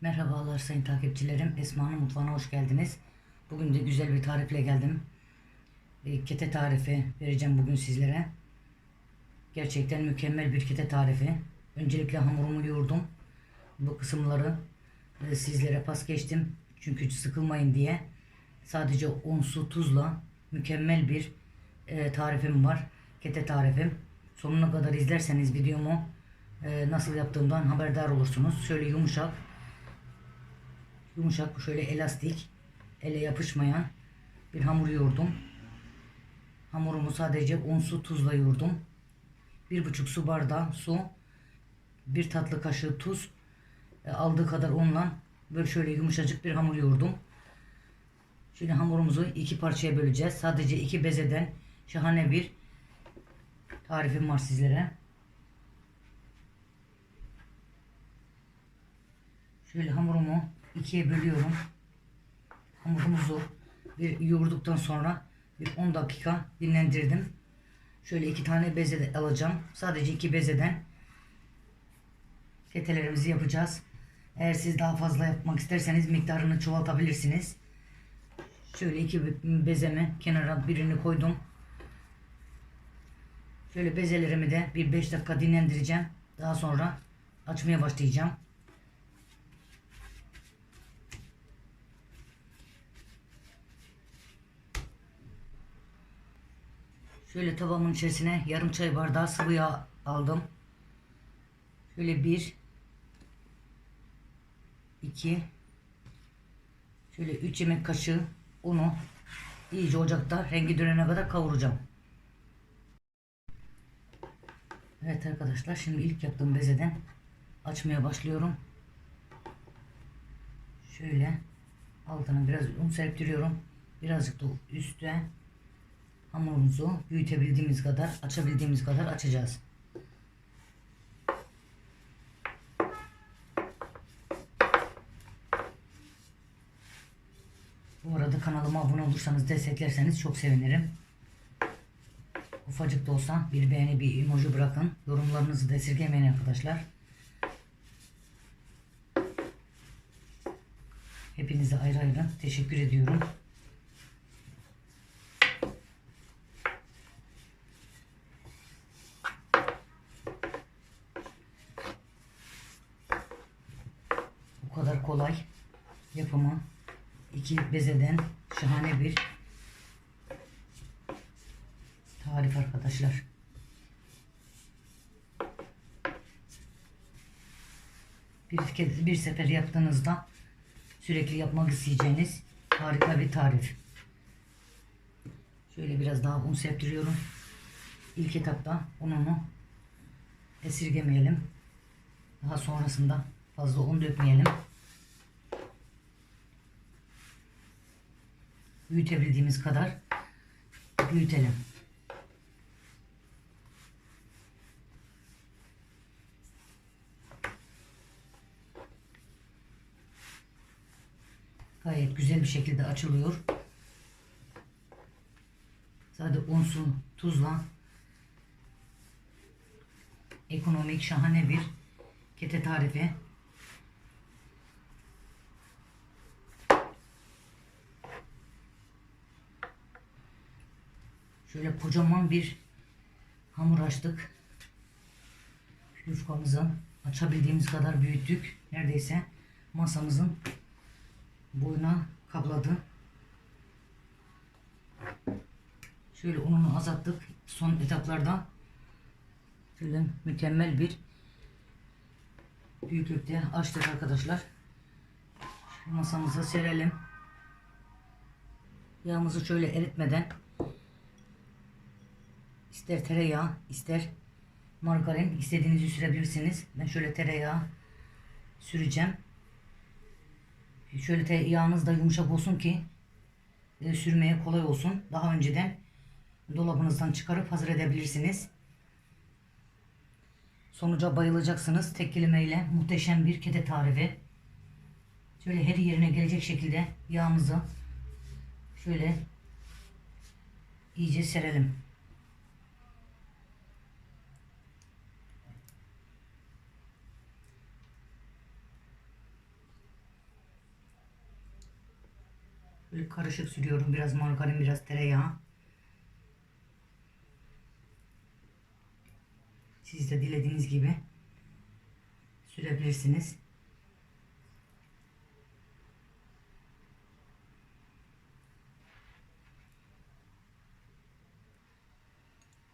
Merhabalar sayın takipçilerim. Esma'nın mutfağına hoş geldiniz. Bugün de güzel bir tarifle geldim. E, Kete tarifi vereceğim bugün sizlere. Gerçekten mükemmel bir kete tarifi. Öncelikle hamurumu yoğurdum. Bu kısımları e, sizlere pas geçtim. Çünkü sıkılmayın diye. Sadece un, su, tuzla mükemmel bir e, tarifim var. Kete tarifim. Sonuna kadar izlerseniz videomu nasıl yaptığımdan haberdar olursunuz. Şöyle yumuşak yumuşak şöyle elastik ele yapışmayan bir hamur yoğurdum. Hamurumu sadece un su tuzla yoğurdum. Bir buçuk su bardağı su, bir tatlı kaşığı tuz, e, aldığı kadar unla böyle şöyle yumuşacık bir hamur yoğurdum. Şimdi hamurumuzu iki parçaya böleceğiz. Sadece iki bezeden şahane bir tarifim var sizlere. Şöyle hamurumu ikiye bölüyorum. Hamurumuzu bir yoğurduktan sonra bir 10 dakika dinlendirdim. Şöyle iki tane beze de alacağım. Sadece iki bezeden ketelerimizi yapacağız. Eğer siz daha fazla yapmak isterseniz miktarını çoğaltabilirsiniz. Şöyle iki bezemi kenara birini koydum. Şöyle bezelerimi de bir 5 dakika dinlendireceğim. Daha sonra açmaya başlayacağım. Şöyle tavamın içerisine yarım çay bardağı sıvı yağ aldım. Şöyle bir, iki, şöyle üç yemek kaşığı unu iyice ocakta rengi dönene kadar kavuracağım. Evet arkadaşlar şimdi ilk yaptığım bezeden açmaya başlıyorum. Şöyle altına biraz un serptiriyorum. Birazcık da üstte hamurumuzu büyütebildiğimiz kadar, açabildiğimiz kadar açacağız. Bu arada kanalıma abone olursanız desteklerseniz çok sevinirim. Ufacık da olsa bir beğeni bir emoji bırakın. Yorumlarınızı da esirgemeyin arkadaşlar. Hepinize ayrı ayrı teşekkür ediyorum. Bu kadar kolay yapımı iki bezeden şahane bir tarif arkadaşlar. Bir, kez, bir sefer yaptığınızda sürekli yapmak isteyeceğiniz harika bir tarif. Şöyle biraz daha un serptiriyorum. İlk etapta ununu esirgemeyelim. Daha sonrasında fazla un dökmeyelim. Büyütebildiğimiz kadar büyütelim. Gayet güzel bir şekilde açılıyor. Sadece un, su, tuzla ekonomik şahane bir kete tarifi. Şöyle kocaman bir hamur açtık. Yufkamızı açabildiğimiz kadar büyüttük. Neredeyse masamızın boyuna kapladı. Şöyle ununu azalttık. Son etaplarda şöyle mükemmel bir büyüklükte açtık arkadaşlar. Şu masamıza serelim. Yağımızı şöyle eritmeden ister tereyağı ister margarin istediğinizi sürebilirsiniz. Ben şöyle tereyağı süreceğim. Şöyle te yağınız da yumuşak olsun ki e, sürmeye kolay olsun. Daha önceden dolabınızdan çıkarıp hazır edebilirsiniz. Sonuca bayılacaksınız. Tek kelimeyle muhteşem bir kete tarifi. Şöyle her yerine gelecek şekilde yağımızı şöyle iyice serelim. Böyle karışık sürüyorum. Biraz margarin, biraz tereyağı. Siz de dilediğiniz gibi sürebilirsiniz.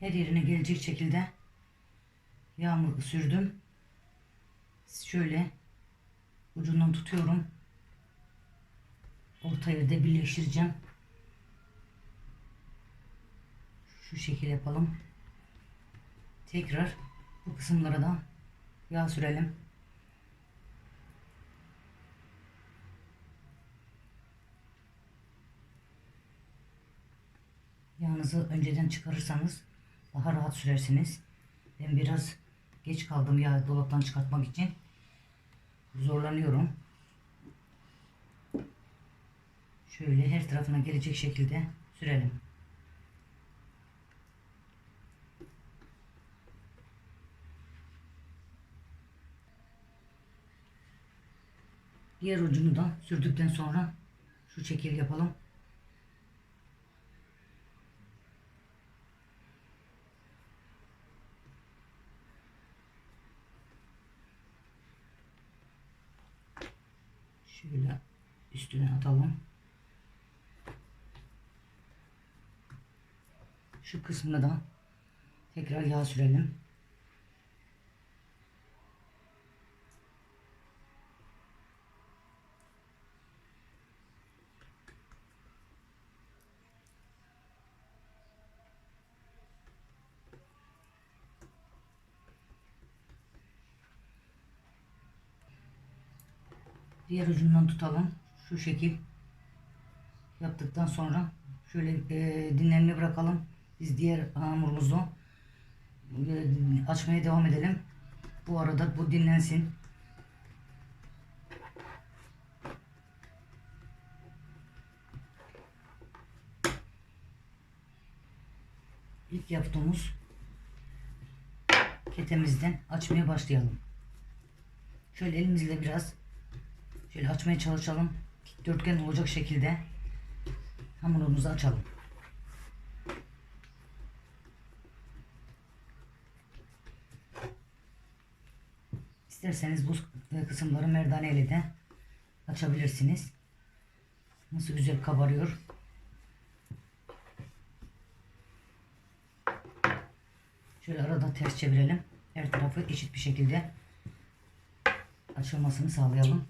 Her yerine gelecek şekilde yağmur sürdüm. Şöyle ucundan tutuyorum. Orta yerde birleştireceğim. Şu şekil yapalım. Tekrar bu kısımlara da yağ sürelim. Yağınızı önceden çıkarırsanız daha rahat sürersiniz. Ben biraz geç kaldım yağ dolaptan çıkartmak için. Zorlanıyorum. Şöyle her tarafına gelecek şekilde sürelim. Diğer ucunu da sürdükten sonra şu şekil yapalım. Şu kısmına da tekrar yağ sürelim. Diğer ucundan tutalım. Şu şekil yaptıktan sonra şöyle e, dinlenmeye bırakalım. Biz diğer hamurumuzu e, açmaya devam edelim. Bu arada bu dinlensin. İlk yaptığımız ketemizden açmaya başlayalım. Şöyle elimizle biraz şöyle açmaya çalışalım. Dörtgen olacak şekilde hamurumuzu açalım. İsterseniz bu kısımları merdane ile de açabilirsiniz. Nasıl güzel kabarıyor. Şöyle arada ters çevirelim. Her tarafı eşit bir şekilde açılmasını sağlayalım.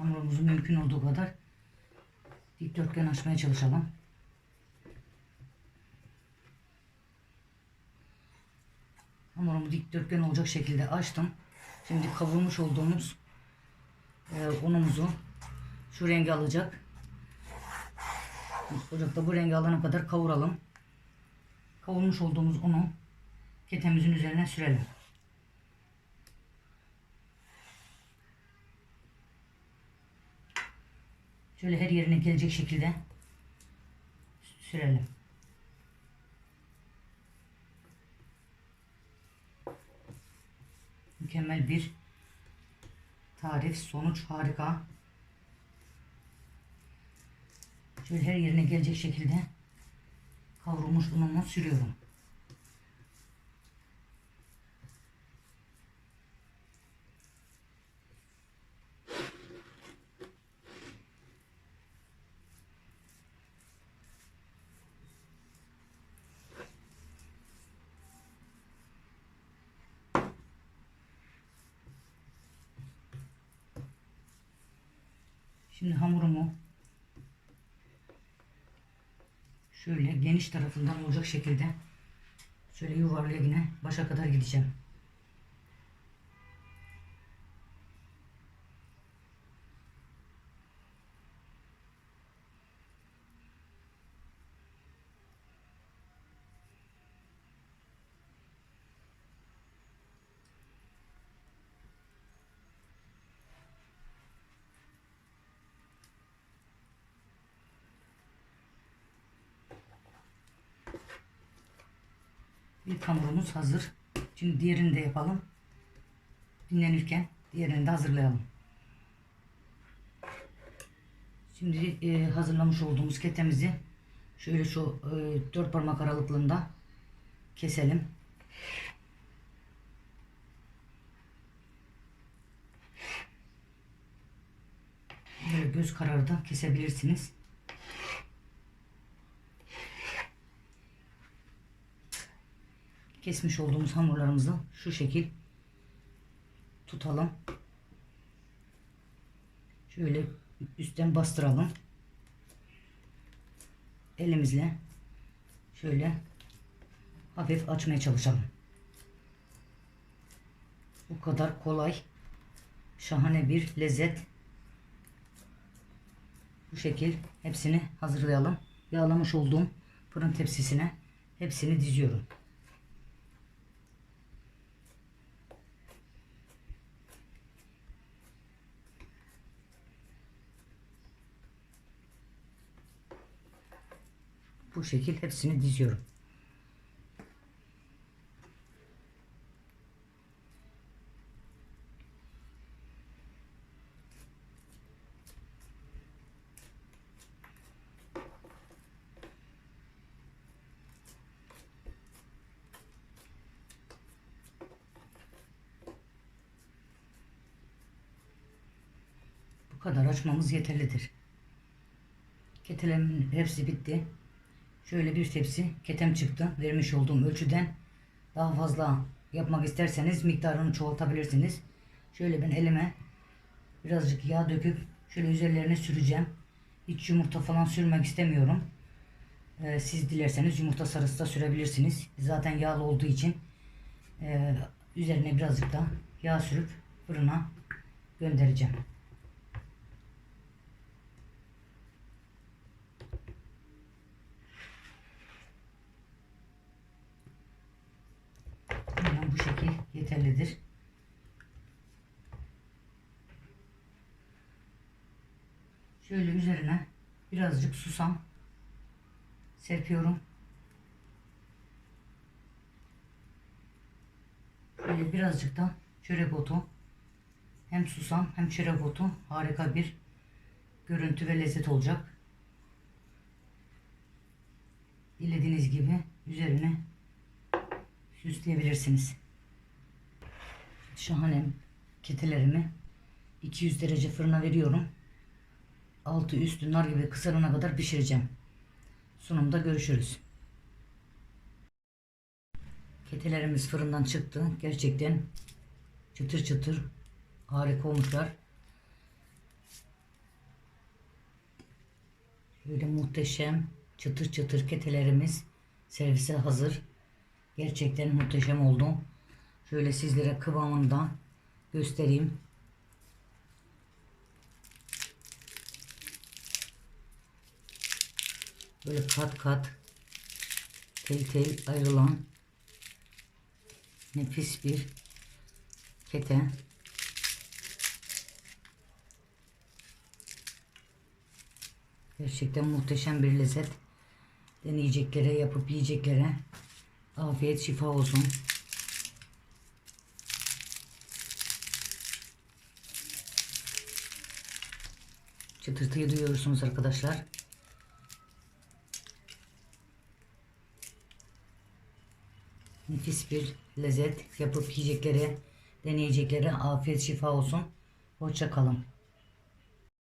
Hamurumuzu mümkün olduğu kadar dikdörtgen açmaya çalışalım. Hamurumu dikdörtgen olacak şekilde açtım. Şimdi kavurmuş olduğumuz e, unumuzu şu rengi alacak. Ocakta bu rengi alana kadar kavuralım. Kavurmuş olduğumuz unu ketemizin üzerine sürelim. Şöyle her yerine gelecek şekilde sürelim. Mükemmel bir tarif. Sonuç harika. Şöyle her yerine gelecek şekilde kavrulmuş unumu sürüyorum. Şimdi hamurumu şöyle geniş tarafından olacak şekilde şöyle yuvarlaya yine başa kadar gideceğim. İlk hamurumuz hazır. Şimdi diğerini de yapalım. Dinlenirken diğerini de hazırlayalım. Şimdi e, hazırlamış olduğumuz ketemizi şöyle şu e, dört parmak aralıklığında keselim. Böyle göz kararı da kesebilirsiniz. Kesmiş olduğumuz hamurlarımızı şu şekil tutalım. Şöyle üstten bastıralım. Elimizle şöyle hafif açmaya çalışalım. Bu kadar kolay. Şahane bir lezzet. Bu şekil hepsini hazırlayalım. Yağlamış olduğum fırın tepsisine hepsini diziyorum. Bu şekil hepsini diziyorum. Bu kadar açmamız yeterlidir. Ketelerimin hepsi bitti. Şöyle bir tepsi ketem çıktı. Vermiş olduğum ölçüden daha fazla yapmak isterseniz miktarını çoğaltabilirsiniz. Şöyle ben elime birazcık yağ döküp şöyle üzerlerine süreceğim. Hiç yumurta falan sürmek istemiyorum. Ee, siz dilerseniz yumurta sarısı da sürebilirsiniz. Zaten yağlı olduğu için e, üzerine birazcık da yağ sürüp fırına göndereceğim. Aynen bu şekil yeterlidir. Şöyle üzerine birazcık susam serpiyorum. Şöyle birazcık da çörek otu. Hem susam hem çörek otu harika bir görüntü ve lezzet olacak. Dilediğiniz gibi üzerine süsleyebilirsiniz. Şahane ketelerimi 200 derece fırına veriyorum. Altı üstü nar gibi kızarana kadar pişireceğim. Sunumda görüşürüz. Ketelerimiz fırından çıktı. Gerçekten çıtır çıtır harika olmuşlar. Böyle muhteşem çıtır çıtır ketelerimiz servise hazır. Gerçekten muhteşem oldu. Şöyle sizlere kıvamından göstereyim. Böyle kat kat tel tel ayrılan nefis bir kete. Gerçekten muhteşem bir lezzet. Deneyeceklere, yapıp yiyeceklere afiyet şifa olsun. Çıtırtıyı duyuyorsunuz arkadaşlar. Nefis bir lezzet yapıp yiyeceklere, deneyeceklere afiyet şifa olsun. Hoşça kalın.